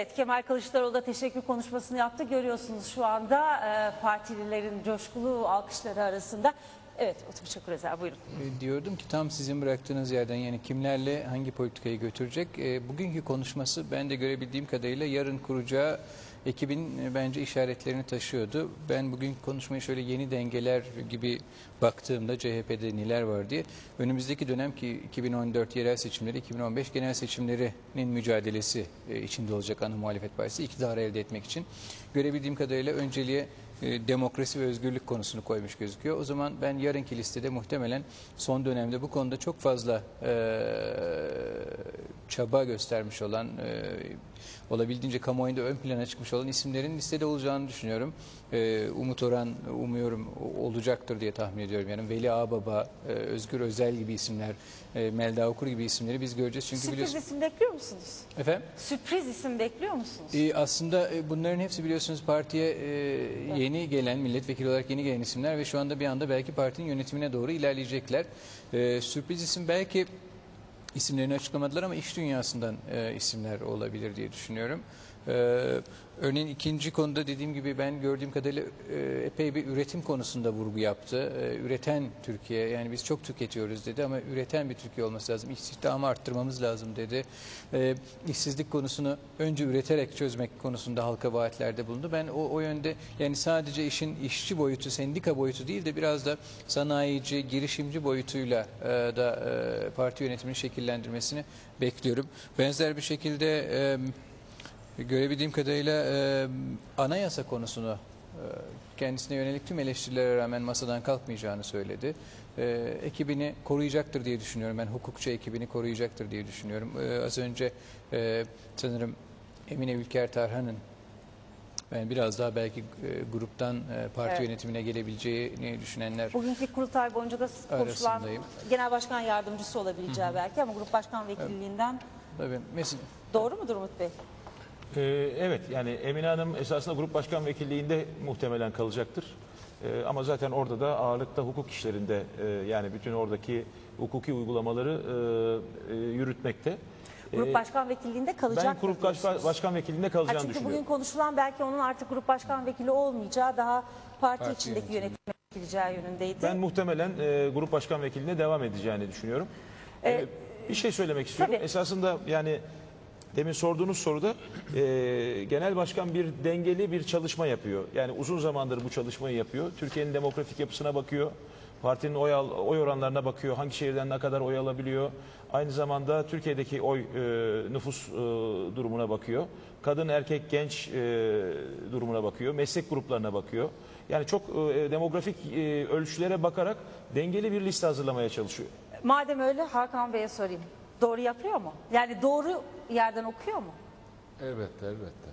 Evet Kemal Kılıçdaroğlu da teşekkür konuşmasını yaptı. Görüyorsunuz şu anda e, partililerin coşkulu alkışları arasında. Evet Utku Çakır Özer buyurun. E, Diyordum ki tam sizin bıraktığınız yerden yani kimlerle hangi politikayı götürecek. E, bugünkü konuşması ben de görebildiğim kadarıyla yarın kuracağı ekibin e, bence işaretlerini taşıyordu. Ben bugün konuşmayı şöyle yeni dengeler gibi baktığımda CHP'de neler var diye önümüzdeki dönem ki 2014 yerel seçimleri 2015 genel seçimlerinin mücadelesi e, içinde olacak ana muhalefet partisi iktidarı elde etmek için. Görebildiğim kadarıyla önceliğe e, demokrasi ve özgürlük konusunu koymuş gözüküyor. O zaman ben yarınki listede muhtemelen son dönemde bu konuda çok fazla e, çaba göstermiş olan, e, olabildiğince kamuoyunda ön plana çıkmış olan isimlerin listede olacağını düşünüyorum. E, Umut Orhan umuyorum olacaktır diye tahmin ediyorum. Yani Veli Ağbaba, e, Özgür Özel gibi isimler, e, Melda Okur gibi isimleri biz göreceğiz. Çünkü Sürpriz biliyorsunuz... isim bekliyor musunuz? Efendim? Sürpriz isim bekliyor musunuz? E, aslında e, bunların hepsi biliyorsunuz partiye e, yeni gelen, milletvekili olarak yeni gelen isimler ve şu anda bir anda belki partinin yönetimine doğru ilerleyecekler. E, sürpriz isim belki isimlerini açıklamadılar ama iş dünyasından e, isimler olabilir diye düşünüyorum. E, örneğin ikinci konuda dediğim gibi ben gördüğüm kadarıyla e, epey bir üretim konusunda vurgu yaptı. E, üreten Türkiye yani biz çok tüketiyoruz dedi ama üreten bir Türkiye olması lazım. İstihdamı arttırmamız lazım dedi. E, işsizlik konusunu önce üreterek çözmek konusunda halka vaatlerde bulundu. Ben o, o yönde yani sadece işin işçi boyutu, sendika boyutu değil de biraz da sanayici, girişimci boyutuyla e, da parti yönetimini şekillendirmesini bekliyorum. Benzer bir şekilde görebildiğim kadarıyla e, anayasa konusunu e, kendisine yönelik tüm eleştirilere rağmen masadan kalkmayacağını söyledi. E, ekibini koruyacaktır diye düşünüyorum. Ben hukukçu ekibini koruyacaktır diye düşünüyorum. E, az önce e, sanırım Emine Ülker Tarhan'ın ben biraz daha belki e, gruptan e, parti Evet. yönetimine gelebileceğini düşünenler Bugünkü kurultay boyunca da konuşulan genel başkan yardımcısı olabileceği belki ama grup başkan vekilliğinden tabii mesela doğru mudur Umut Bey? Ee, evet yani Emine Hanım esasında grup başkan vekilliğinde muhtemelen kalacaktır. Ee, ama zaten orada da ağırlıkta hukuk işlerinde e, yani bütün oradaki hukuki uygulamaları e, e, yürütmekte. Grup Ee, başkan vekilliğinde kalacak ben grup başkan, başkan vekilliğinde Ha, kalacağını çünkü düşünüyorum. bugün konuşulan belki onun artık grup başkan vekili olmayacağı daha parti, Parti içindeki yönetime gideceği yönündeydi. Ben muhtemelen e, grup başkan vekilliğine devam edeceğini düşünüyorum. Ee, bir şey söylemek istiyorum. tabii. Esasında yani demin sorduğunuz soruda e, genel başkan bir dengeli bir çalışma yapıyor. Yani uzun zamandır bu çalışmayı yapıyor. Türkiye'nin demografik yapısına bakıyor. Partinin oy, al- oy oranlarına bakıyor. Hangi şehirden ne kadar oy alabiliyor. Aynı zamanda Türkiye'deki oy e, nüfus e, durumuna bakıyor. Kadın, erkek, genç e, durumuna bakıyor. Meslek gruplarına bakıyor. Yani çok e, demografik e, ölçülere bakarak dengeli bir liste hazırlamaya çalışıyor. Madem öyle Hakan Bey'e sorayım. Doğru yapıyor mu? Yani doğru yerden okuyor mu? Elbette elbette.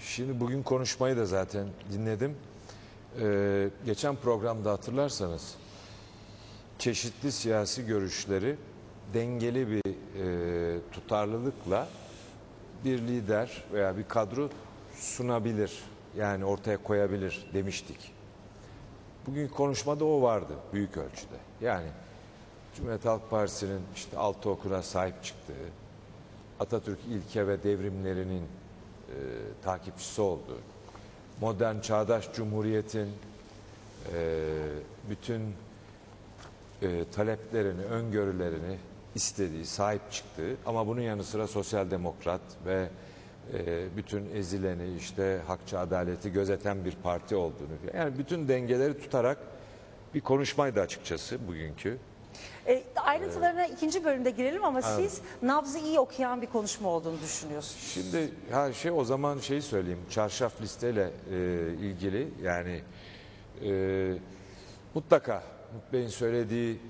Şimdi bugün konuşmayı da zaten dinledim. Ee, geçen programda hatırlarsanız çeşitli siyasi görüşleri dengeli bir e, tutarlılıkla bir lider veya bir kadro sunabilir. Yani ortaya koyabilir demiştik. Bugün konuşmada o vardı büyük ölçüde. Yani Cumhuriyet Halk Partisi'nin işte altı okuna sahip çıktığı, Atatürk ilke ve devrimlerinin e, takipçisi olduğu, modern çağdaş cumhuriyetin e, bütün e, taleplerini, öngörülerini istediği, sahip çıktığı ama bunun yanı sıra sosyal demokrat ve e, bütün ezileni işte hakçı adaleti gözeten bir parti olduğunu yani bütün dengeleri tutarak bir konuşmaydı açıkçası bugünkü. E, ayrıntılarına ikinci bölümde girelim ama siz nabzı iyi okuyan bir konuşma olduğunu düşünüyorsunuz. Şimdi ha şey o zaman şeyi söyleyeyim. Çarşaf listeyle e, ilgili yani e, mutlaka Umut Bey'in söylediği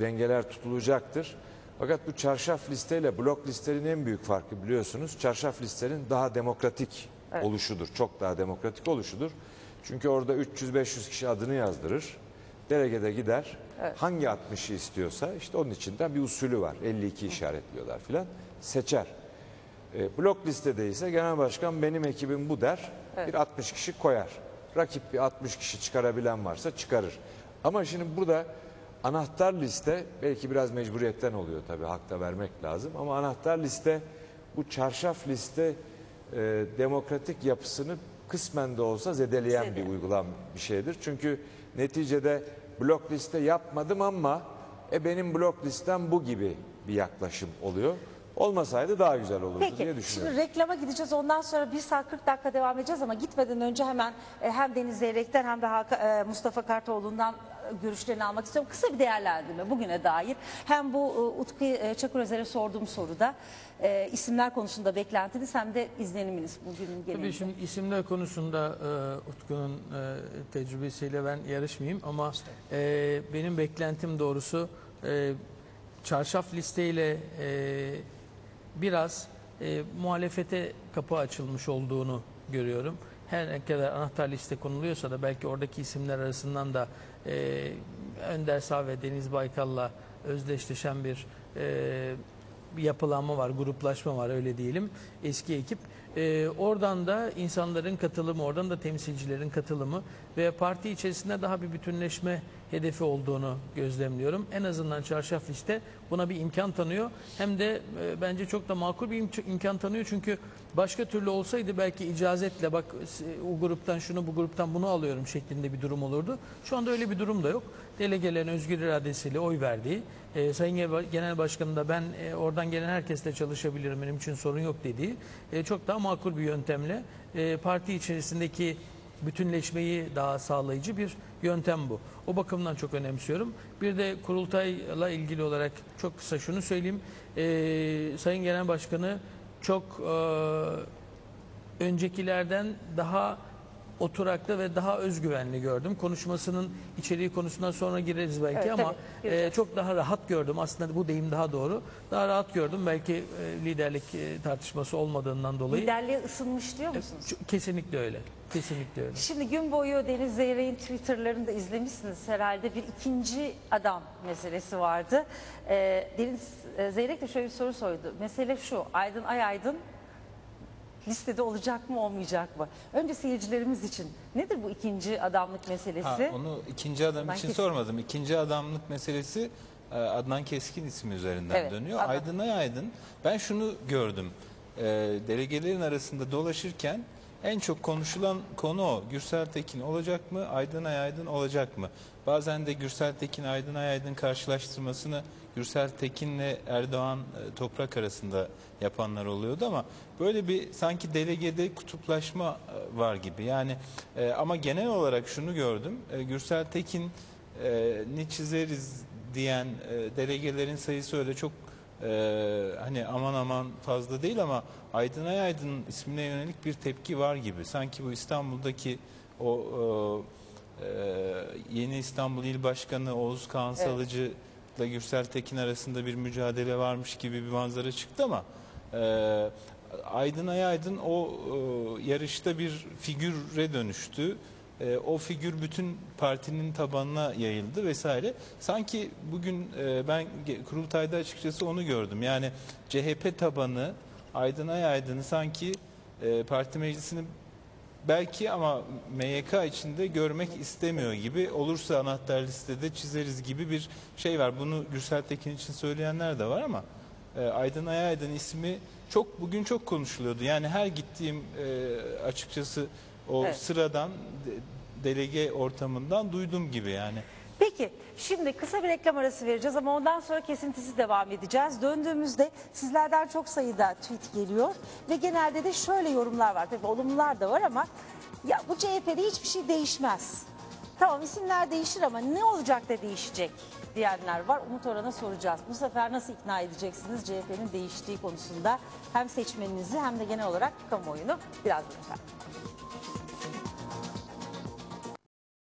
dengeler tutulacaktır. Fakat bu çarşaf listeyle blok listenin en büyük farkı biliyorsunuz. Çarşaf listenin daha demokratik oluşudur. Çok daha demokratik oluşudur. Çünkü orada 300-500 kişi adını yazdırır. Delegede gider. Hangi 60'ı istiyorsa işte onun içinden bir usulü var. 52 işaretliyorlar filan. Seçer. E, blok listede ise genel başkan benim ekibim bu der. Bir 60 kişi koyar. Rakip bir 60 kişi çıkarabilen varsa çıkarır. Ama şimdi burada anahtar liste belki biraz mecburiyetten oluyor tabii hakta vermek lazım ama anahtar liste bu çarşaf liste e, demokratik yapısını kısmen de olsa zedeleyen bir Zedeleyen. uygulam bir şeydir. Çünkü neticede blok liste yapmadım ama e benim blok listem bu gibi bir yaklaşım oluyor. Olmasaydı daha güzel olurdu diye Peki düşünüyorum. şimdi reklama gideceğiz ondan sonra 1 saat 40 dakika devam edeceğiz ama gitmeden önce hemen e, hem Deniz Zeyrek'ten hem de e, Mustafa Kartoğlu'ndan görüşlerini almak istiyorum. Kısa bir değerlendirme bugüne dair. Hem bu e, Utku e, Çakır Özer'e sorduğum soruda e, isimler konusunda beklentiniz hem de izleniminiz bugünün genelinde. Tabii şimdi isimler konusunda e, Utku'nun e, tecrübesiyle ben yarışmayayım ama e, benim beklentim doğrusu e, çarşaf listeyle e, biraz e, muhalefete kapı açılmış olduğunu görüyorum. Her ne kadar anahtar liste konuluyorsa da belki oradaki isimler arasından da e, Önder Sağ ve Deniz Baykal'la özdeşleşen bir e, yapılanma var, gruplaşma var öyle diyelim eski ekip. Ee, oradan da insanların katılımı, oradan da temsilcilerin katılımı ve parti içerisinde daha bir bütünleşme hedefi olduğunu gözlemliyorum. En azından çarşaf liste buna bir imkan tanıyor. Hem de e, bence çok da makul bir imk- imkan tanıyor. Çünkü başka türlü olsaydı belki icazetle bak o gruptan şunu bu gruptan bunu alıyorum şeklinde bir durum olurdu. Şu anda öyle bir durum da yok. Delegelerin özgür iradesiyle oy verdiği, e, Sayın Genel Başkanım da ben e, oradan gelen herkesle çalışabilirim benim için sorun yok dediği e, çok daha makul bir yöntemle e, parti içerisindeki bütünleşmeyi daha sağlayıcı bir yöntem bu. O bakımdan çok önemsiyorum. Bir de kurultayla ilgili olarak çok kısa şunu söyleyeyim. E, Sayın Genel Başkanı çok e, öncekilerden daha oturaklı ve daha özgüvenli gördüm. Konuşmasının içeriği konusundan sonra gireriz belki Evet, ama tabii, e, çok daha rahat gördüm. Aslında bu deyim daha doğru. Daha rahat gördüm. Belki e, liderlik e, tartışması olmadığından dolayı. Liderliğe ısınmış diyor musunuz? Ç- Kesinlikle öyle. Kesinlikle öyle. Şimdi gün boyu Deniz Zeyrek'in Twitter'larını da izlemişsiniz herhalde. Bir ikinci adam meselesi vardı. Ee, Deniz e, Zeyrek de şöyle bir soru sordu. Mesele şu, Aydın Ayaydın listede olacak mı olmayacak mı? Önce seyircilerimiz için nedir bu ikinci adamlık meselesi? Ha, onu ikinci adam Ben için kesin- sormadım. İkinci adamlık meselesi e, Adnan Keskin ismi üzerinden Evet, dönüyor. Adnan. Aydın Aydın. Ben şunu gördüm. E, delegelerin arasında dolaşırken en çok konuşulan konu o. Gürsel Tekin olacak mı? Aydın Aydın olacak mı? Bazen de Gürsel Tekin Aydın Aydın karşılaştırmasını Gürsel Tekin'le Erdoğan e, Toprak arasında yapanlar oluyordu ama böyle bir sanki delegede kutuplaşma e, var gibi. Yani e, ama genel olarak şunu gördüm. Gürsel Tekin ne çizeriz diyen delegelerin sayısı öyle çok e, hani aman aman fazla değil ama Aydın Ayaydın ismine yönelik bir tepki var gibi. Sanki bu İstanbul'daki o e, e, yeni İstanbul İl Başkanı Oğuz Kağan Evet. Salıcı ile Gürsel Tekin arasında bir mücadele varmış gibi bir manzara çıktı ama e, Aydın Ayaydın o e, yarışta bir figüre dönüştü. E, o figür bütün partinin tabanına yayıldı vesaire. Sanki bugün e, ben kurultayda açıkçası onu gördüm. Yani CHP tabanı Aydın Ayaydın'ı sanki e, parti meclisini belki ama MYK içinde görmek istemiyor gibi olursa anahtar listede çizeriz gibi bir şey var. Bunu Gürsel Tekin için söyleyenler de var ama e, Aydın Ayaydın ismi çok bugün çok konuşuluyordu. Yani her gittiğim e, açıkçası o Evet. sıradan de- delege ortamından duydum gibi yani. Peki şimdi kısa bir reklam arası vereceğiz ama ondan sonra kesintisiz devam edeceğiz. Döndüğümüzde sizlerden çok sayıda tweet geliyor ve genelde de şöyle yorumlar var. Tabii olumlular da var ama ya bu CHP'de hiçbir şey değişmez. Tamam isimler değişir ama ne olacak da değişecek diyenler var. Umut Oran'a soracağız. Bu sefer nasıl ikna edeceksiniz CHP'nin değiştiği konusunda hem seçmeninizi hem de genel olarak kamuoyunu birazdan efendim.